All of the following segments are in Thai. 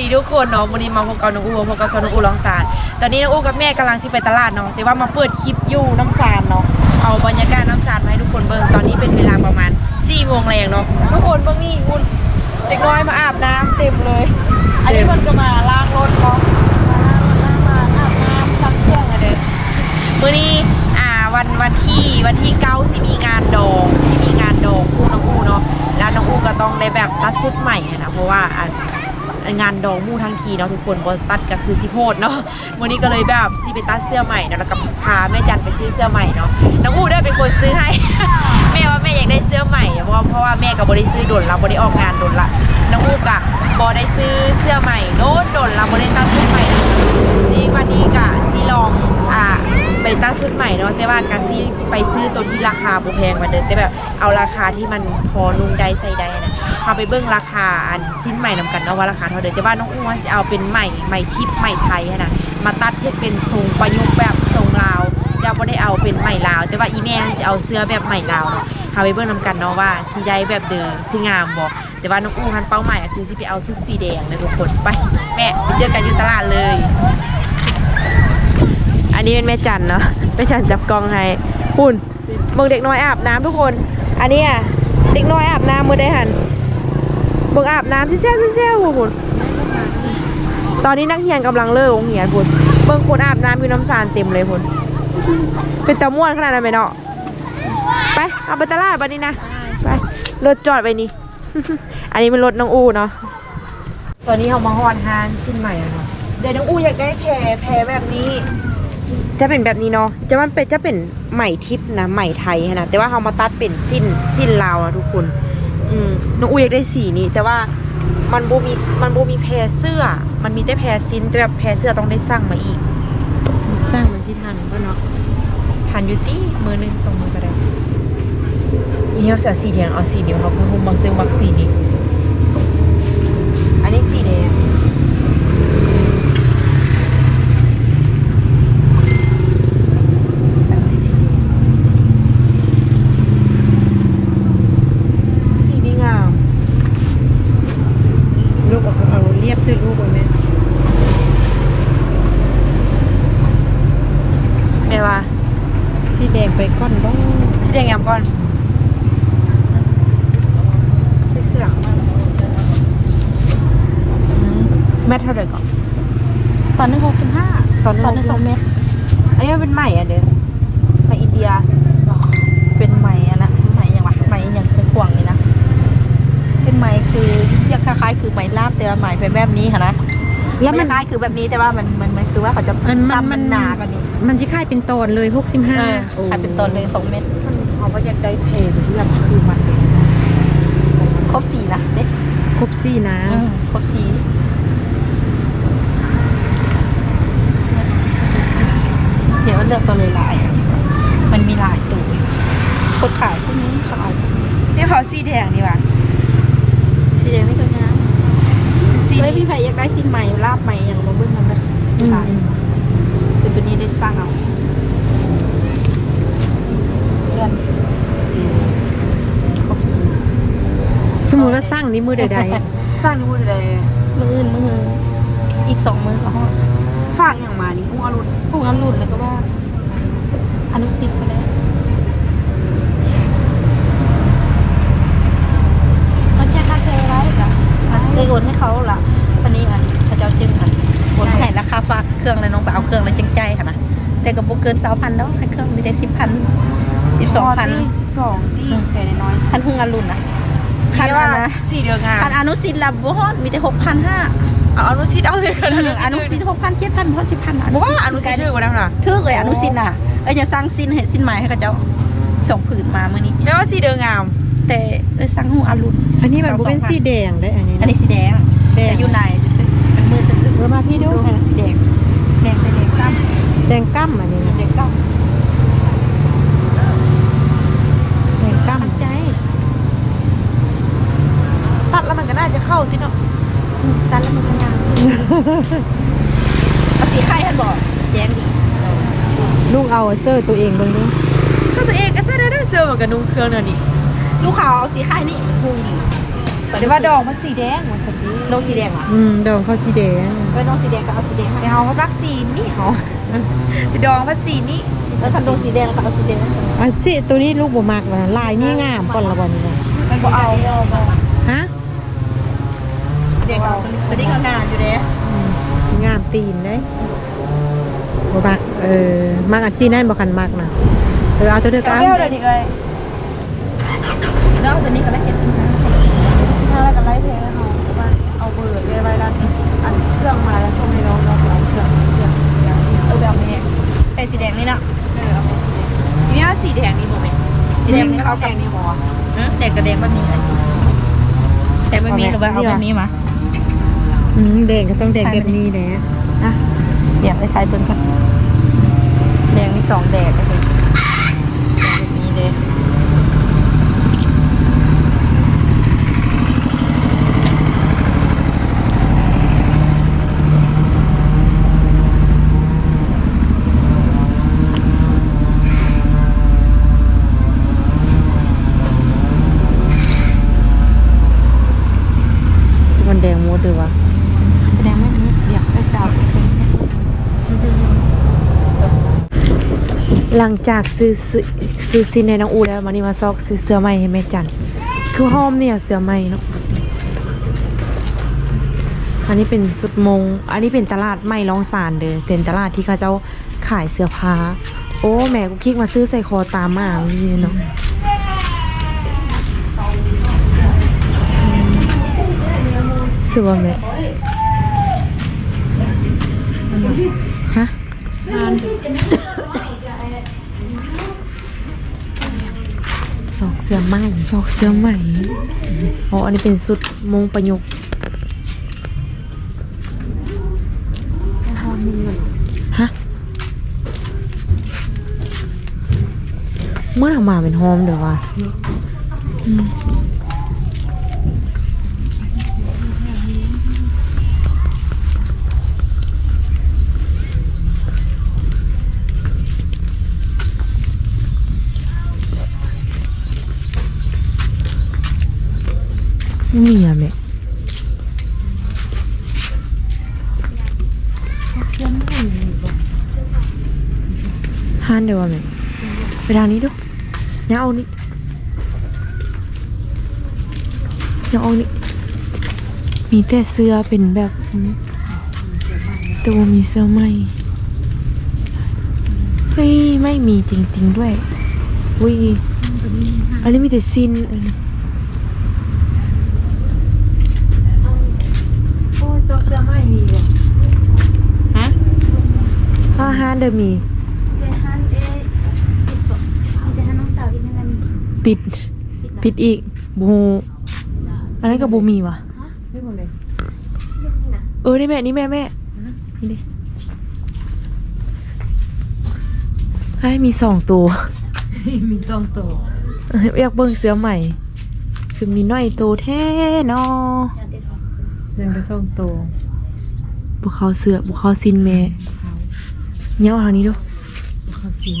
ดีทุกคนเนาะวันนี้มาพบกับน้องอูพบกับชาวน้องอูลองสารตอนนี้น้องอูกับแม่กำลังสิไปตลาดเนาะแต่ว่ามาเปิดคลิปอยู่น้ำสารเนาะเอาบรรยากาศน้ำสารมาให้ทุกคนเบิ่งตอนนี้เป็นเวลาประมาณ4โมงแรงเนาะทุกคนเบิ่งนี่คุณเด็กน้อยมาอาบน้ำเต็มเลย อันนี้มันก็มาล้างรถเนาะมาล้างรถล้างมาอาบน้ำซักเครื่องอะเด้อมื้อนี้อ่าวันวันที่วันที่เก้าสิมีงานดองสิมีงานดองคู่น้องอูเนาะแล้วน้องอูก็ต้องได้แบบตัดชุดใหม่อะนะเพราะว่าอะ งานดองมู่ทั้งทีเนาะทุกคนบอตัดก็คือสิโพดเนาะวันนี้ก็เลยแบบสิไปตัดเสื้อใหม่เนาะแล้วก็พาแม่จันไปซื้อเสื้อใหม่เนาะน้องอูได้เป็นคนซื้อให้ แม่ว่าแม่อยากได้เสื้อใหม่เพราะเพราะว่าแม่กับบได้ซื้อดนละบได้ออกงานดนละน้องอูกะบอได้ซื้อเสื้อใหม่โน้ตดนละบได้ตัดเสื้อใหม่จริงวันนี้กะซีลองอ่า ไปตัดชุดใหม่เนาะแต่ว่ากะซีไปซื้อตัวที่ราคาบ่แพงมาเดินแต่แบบเอาราคาที่มันพอนุ่งได้ใส่ได้นะพาไปเบิ้งราคาอันชิ้นใหม่นำกันเนาะว่าราคาเท่าเดิมแต่ว่าน้องอ้วนจะเอาเป็นใหม่ใหม่ทิพย์ใหม่ไทยนะมาตัดเพื่อเป็นทรงประยุกต์แบบทรงลาวจะไม่ได้เอาเป็นใหม่ลาว แต่ว่าอีแม่จะเอาเสื้อแบบใหม่ลาวเนาะพาไปเบิ้งนำกันเนาะว่าสีใดแบบเดิมสีงามบอกแต่ว่าน้องอู้คันเป้าหมายคือสิไปเอาชุดสีแดงนะทุกคนไปแม่ไปเจอกันอยู่ตลาดเลย อันนี้เป็นแม่จันเนาะแม่จันจับกล้องให้หุ่นเบิ่งเด็กน้อยอาบน้ำทุกคน อันเนี้ยเด็กน้อยอาบน้ำมือได้หันเบิ่งอาบน้ำที่แซ่บที่แซ่บพุ่นตอนนี้นักเรียนกำลังเลิกโรงเรียนพุ่นเบิ่งคนอาบน้ำมีน้ำสารเต็มเลยพุ่นเป็นตะม่วนขนาดนั้นไหมเนาะไปเอาไปตลาดบัดนี้นะไปรถจอดไปนี่อันนี้เป็นรถน้องอูเนาะตอนนี้เขามาฮอนฮานสิ้นใหม่แล้วเนาะเดี๋ยวน้องอูอยากได้แพรแพรแบบนี้ จะเป็นแบบนี้เนาะจะมันเป็นจะเป็นไหมทิพย์นะไหมไทยนะแต่ว่าเขามาตัดเป็นสิ้นสิ้นลาวนะทุกคน อืมน้องอูอยากได้สีนี้แต่ว่ามันบูมีมันบูมีแพรเสื้อ มันมีแต่แพรซินแต่แบบแพรเสื้อต้องได้สั่งมาอีก สร้างมันสิทันก็เนาะทันอยูตี้มือหนึ่งสองมือก็ได้มีเอาสีสีแดงเอาสีเดียวเขาเพิ่งบางซึ่งบักสีนี้อันนี้สีแดงสีนี้งาม ลูกเอาเอาเรียบซื้อลูกไว้แม่ แม่ว่า สีแดงไปก้อนบ้อง สีแดงงามก่อนใส่เสื้อเข้ามาอื มแม่เท่าไหร่ก่อนตอนนึงหกสิบห้าตอนนึงตอนนึงสองเมตรอันนี้มันเป็นใหม่อะเด้อไปอินเดีย เป็นไหมอะนะไหมอย่างวะไหมอย่างเสื้อขวางนี่นะ เป็นไหมคือยังคล้ายๆ คือไหมลาบแต่ว่าไหมเป็นแบบนี้ค่ะนะแล้วมันไคล้ายๆคือแบบนี้แต่ว่ามันมันมันคือว่าเขาจะมันมันตำมันหนากว่านี้ มันสิค่ายเป็นตอนเลยหกสิบห้าเออขายเป็นตอนเลยสองเมตรมันเขาก็อยากได้เพลงที่แบบคือมันครบสี่นะเด็กครบสี่นะครบสี่ เดี๋ยวเลือกตัวเลยลายอะมันมีหลายตัวอยู่คนขายพวกนี้เขาเอานี่เขาสีแดงดีกว่าสีแดงนี่ก็งามสีเฮ้ยนี้พี่ไผ่อยากได้สินใหม่ลาบใหม่อย่างมาเบิ้งมันเลยใช่คือตัวนี้ได้สร้างเอาเลื่อนครบสี่สมมุติว่าสร้างนี่มือใดสร้างนู่นเลยมืออื่นมืออีกสองมือก็ฮอดฝากอย่างมานี่อุ้งอรุณพวกนั้นรุ่นแล้วก็ว่า อนุสิทธิ์ก็ได้มันแค่ค่าเทไรล่ะเลยโอนให้เขาล่ะวันนี้อะเขาจะเอาจึงค่ะโอนให้ราคาฝากเครื่องแล้วน้องไปเอาเครื่องแล้วจึงใจค่ะนะแต่ก็บ่เกินสามพันแล้วแค่เครื่องมีแต่สิบพันสิบสองพันสิบสองที่แพงน้อยคันหุ่งอรุณนะคัคันนว่าอะนะสีเดียวงามคันอนุสิทธิ์ลับบ่ฮอดมีแต่หกพันห้าเอาอนุสิทธิ์เอาเลยกันอนุสิทธิ์หกพันเจ็ดพันเพราะสิบพันบอกว่าอนุสิทธิ์ถือกว่านั้นล่ะถือเลยอนุสิทธิ์น่ะ เอ้ยจะสร้างสิ้นเห็ดสิ้นใหม่ให้เขาเจ้าส่งผืนมาเมื่อนี้ แม้ว่าสีเดียวงาม แต่เอ้ยสร้างหุ่งอรุณๆอันนี้มันบ่เป็นสีแดงได้ออันนี้อันนี้สีแดงแดงแต่อยู่ในจะซื้อเป็นมือจะซื้อเออมาพี่ดูเออสีแดงแดงแต่แดงซ้แดงกั้มอันนี้ำนะแดงเก้าแดงกั้มตั้งใจตัดแล้วมันก็น่าจะเข้าที่เนาะอืมตันแล้วมันก็งามเอาสีไข่ท่านบอกแดงดี ลูกเอาเสื้อตัวเองเบิ่งดูเสื้อตัวเองก็เสื้อได้เสื้อเหมือนกับนุ่งเครื่องเนอะนี่ลูกขาวเอาสีไข่นี่หุ่งดีไปแต่ว่าดอกมันสีแดงมันสดีโลสีแดงเหรออืมดองเขาสีแดงเออโลสีแดงก็เอาสีแดงแต่เขาก็รักสีนี่เขาแต่ดองมันสีนี่แล้วคันโลสีแดงก็เอาสีแดงอะสิตัวนี้ลูกบ่มักนะลายนี่งามก่อนละบ่นี่นะมันก็เอาฮะสีแดงเอาตัวนี้ก็งานอยู่เด้อืมงามตีนเด้ บ่มักเออมักอันที่นั่นบ่คันมักนะเออเอาตัวเดียวกันเก้าเลยดิเอ้ยแล้วตัวนี้ก็ได้เจ็ดสิบห้าถ้าแล้วก็ไล่เพลเขาว่าเอาเบอร์เรียไว้แล้วอันเครื่องมาแล้วส่งให้น้องน้องเอาเครื่องเครื่องเออแบบนี้เป็นสีแดงนี่เนาะเออเอาไปสีแดงนี่ว่าสีแดงนี่บ่แม่สีแดงนี่เขาเขาแดแดงงนี่บ่แดงกับแดงบะหมี่แต่บะหมี่หรือว่าเอาบะหมี่มาอืมแดงก็ต้องแดงแบบนี้แหละอะเดี๋ยวไปคลายเพิ่นกันแดงมี สองแดงเลยแดงแบบนี้เลย มันแดงหมดเลยวะ แดงไม่มีเดี๋ยวไปสาวอีกที หลังจากซื้อซื้อซินในน้องอูแล้วมานี่มาซอกซื้อเสื้อใหม่ให้แม่จันคือหอมเนี่ยเสื้อใหม่เนาะอันนี้เป็นสุดมง อันนี้เป็นตลาดใหม่ร้องสารเด้อเป็นตลาดที่เขาเจ้าขายเสื้อผ้า โอ้แม่กูคลิกมาซื้อใส่คอตามมานี่เนาะซื้อว่าแม่ฮะ เสื้อไหมซอกเสื้อไหมอ๋ออันนี้เป็นสุดมงประยุกต์ฮะเมื่อทำมาเป็นโฮมเดี๋ยววะ อืมไม่มีอะแม่ห้านเดี๋ยววะแม่ไปทางนี้ดูอย่าเอานี่อย่าเอานี่มีแต่เสื้อเป็นแบบแต่ว่ามีเสื้อไหมเฮ้ยไม่มีจริงๆด้วยวิอันนี้มีแต่ซินอันนี้ โอ้ซอก เสื้อไม่มีเลยฮะห้าห้านเดิมมีเดฮันเอปิดบอกเดฮันน้องสาวกินอะไรมีปิด ปิดอีกบูอันนั้นกับบูมีวะไม่หมดเลยเออนี่แม่นี่แม่แม่นี่ดิให้มีสองตัว มีซองตัวเอ้ยอยากเบิ่งเสื้อใหม่ คือมีน้อยตัวแท้เนอ เดินไปซองตัวบุเขาเสื้อบุเขาซินแม่เงี้ยเอาทางนี้ดูเขาสี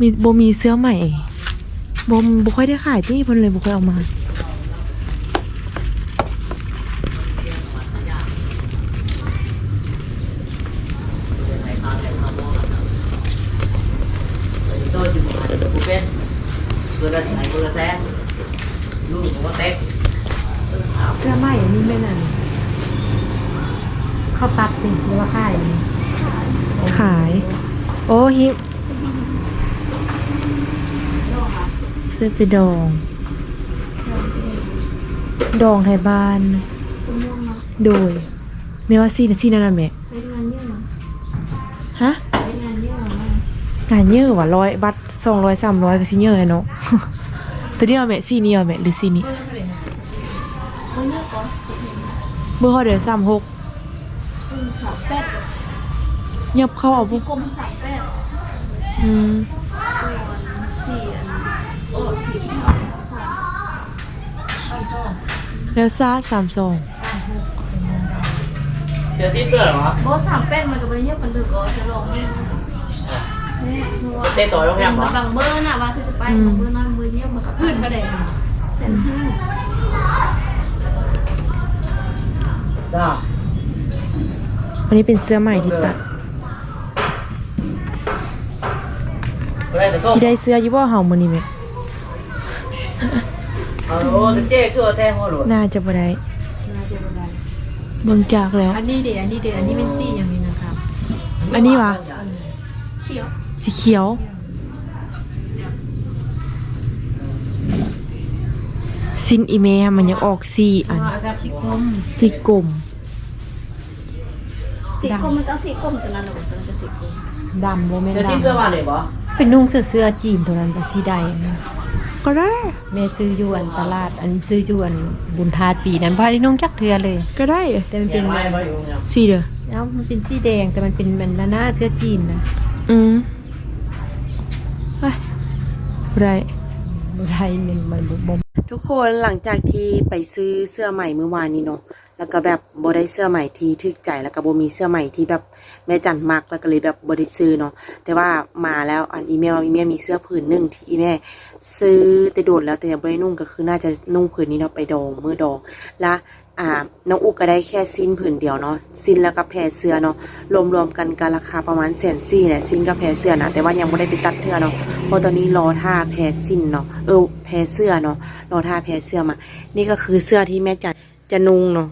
มีโบมีเสื้อใหม่โบบุค่อยได้ขายที่เพิ่นเลยบุค่อยเอามา เสื้อใหม่นี่แม่นั่นเขาตัดสิหรือว่าขายขาย โอ้ฮิปเสื้อไปดอง ดองไทยบ้าน โดยไม่ว่าซีนะซีนั่นน่ะแม่ไปงานเยอะฮะงานเยอะว่ะร้อยบัตรสองร้อยสามร้อยก็สิเยอะเลยเนาะตัวนี้เอาแม่ซีนี้เอาแม่หรือซีนี้ เบอร์เขาเดี๋ยวสามหกอืมสามแปดกับยับเข้าเอาสีปุ๊บกลมสามแปดอืมตัวสี่อันโอ้สี่ที่หกสามสามแล้วซ่าสามสอง sửa xí sửa hả โบสามแปดมันก็ไม่ได้เยอะมันดึกอ๋อจะลองนี่นี่เพราะว่า tên tuổi không em มัน hả บางเบอร์น่ะว่าคือจะไปบางเบอร์นั้นเบอร์เนี้ยมันกับพื้นก็ได้แสนห้า จ้าอันนี้เป็นเสื้อใหม่ที่ตัดอะไรแต่ก็สิได้เสื้ออยู่บ่เฮามื้อนี้แม่เอาโอ้เจ๊คือเอาแทงหัวหลุดน่าจะบ่ได้น่าจะบ่ได้เบิ่งจากแล้ว อันนี้เดี๋ยวอันนี้เดี๋ยวอันนี้เป็นซี่อย่างนี้นะครับ อันนี้วะเขียว สีเขียว สินอีเมะมันยังออกสีอันชิคมสีกลมสีกลมมันก็สีกลมตัวนั้นหรอกตัวนั้นก็สีกลมดำบ่แม่นจะดสิ้นเพื่อวันไหนบ่เป็นนุ่งเสื้อเสื้อจีนตัวนั้นกับสีใดนะำก็ได้แม่ซื้ออยวนตลาด อันซื้ออยวนบุญทาสปีนั้นพอได้นุ่งจักเทือเลย ก็ได้แต่มันเป็เป็นนไม้มาอยู่เนี่ยสีเด้อเอ้ามันเป็นสีแดงแต่มันเป็นมันหน้าเสื้อจีนนะอืมไปบ่ได้ บุไทยมันมันบ่ทุกคนหลังจากที่ไปซื้อเสื้อใหม่เมื่อวานนี้เนาะแล้วก็แบบบ่ได้เสื้อใหม่ที่ถึกใจแล้วก็บ่มีเสื้อใหม่ที่แบบแม่จันมักแล้วก็เลยแบบบ่ได้ซื้อเนาะแต่ว่ามาแล้วอันอีเมลอีเมลมีเสื้อผืนหนึ่งที่อีแม่ซื้อแต่โดนแล้วแต่ยังบ่ได้นุ่งก็คือน่าจะนุ่งผืนนี้เนาะไปดองเมื่อดองและ อ่าน้องอุกก็ได้แค่สิ้นผืนเดียวเนาะสิ้นแล้วก็แพรเสื้อเนาะรวมๆกันก็ราคาประมาณแสนสี่แหละสิ้นกับแพรเสื้อนะแต่ว่ายังบ่ได้ไปตัดเทื่อเนาะเพราะตอนนี้รอท่าแพรสิ้นเนาะเออแพรเสื้อเนาะรอท่าแพ้เสื้อมา นี่ก็คือเสื้อที่แม่จันจะนุ่งเนาะ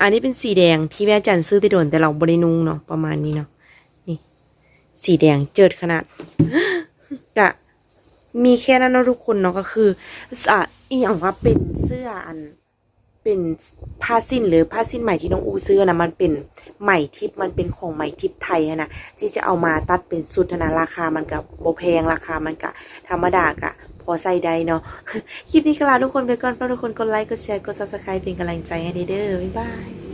อันนี้เป็นสีแดงที่แม่จันซื้อไปโดนแต่เราบรินุ่งเนาะประมาณนี้เนาะนี่ สีแดงเจิดขนาดกะมีแค่นั้นเนาะทุกคนเนาะก็คืออะอีอย่างว่าเป็นเสื้ออัน เป็นผ้าสิ้นหรือผ้าสิ้นใหม่ที่น้องอูซื้อนะมันเป็นใหม่ทิพมันเป็นของใหม่ทิพไทยนะที่จะเอามาตัดเป็นสุดนะราคามันกับโบแพงราคามันกับธรรมดากะพอใส่ได้เนาะคลิปนี้ก็ลาทุกคนไปก่อนฝากทุกคนกดไลค์กดแชร์กดซับสไครป์เป็นกำลังใจให้เด้อบ๊ายบาย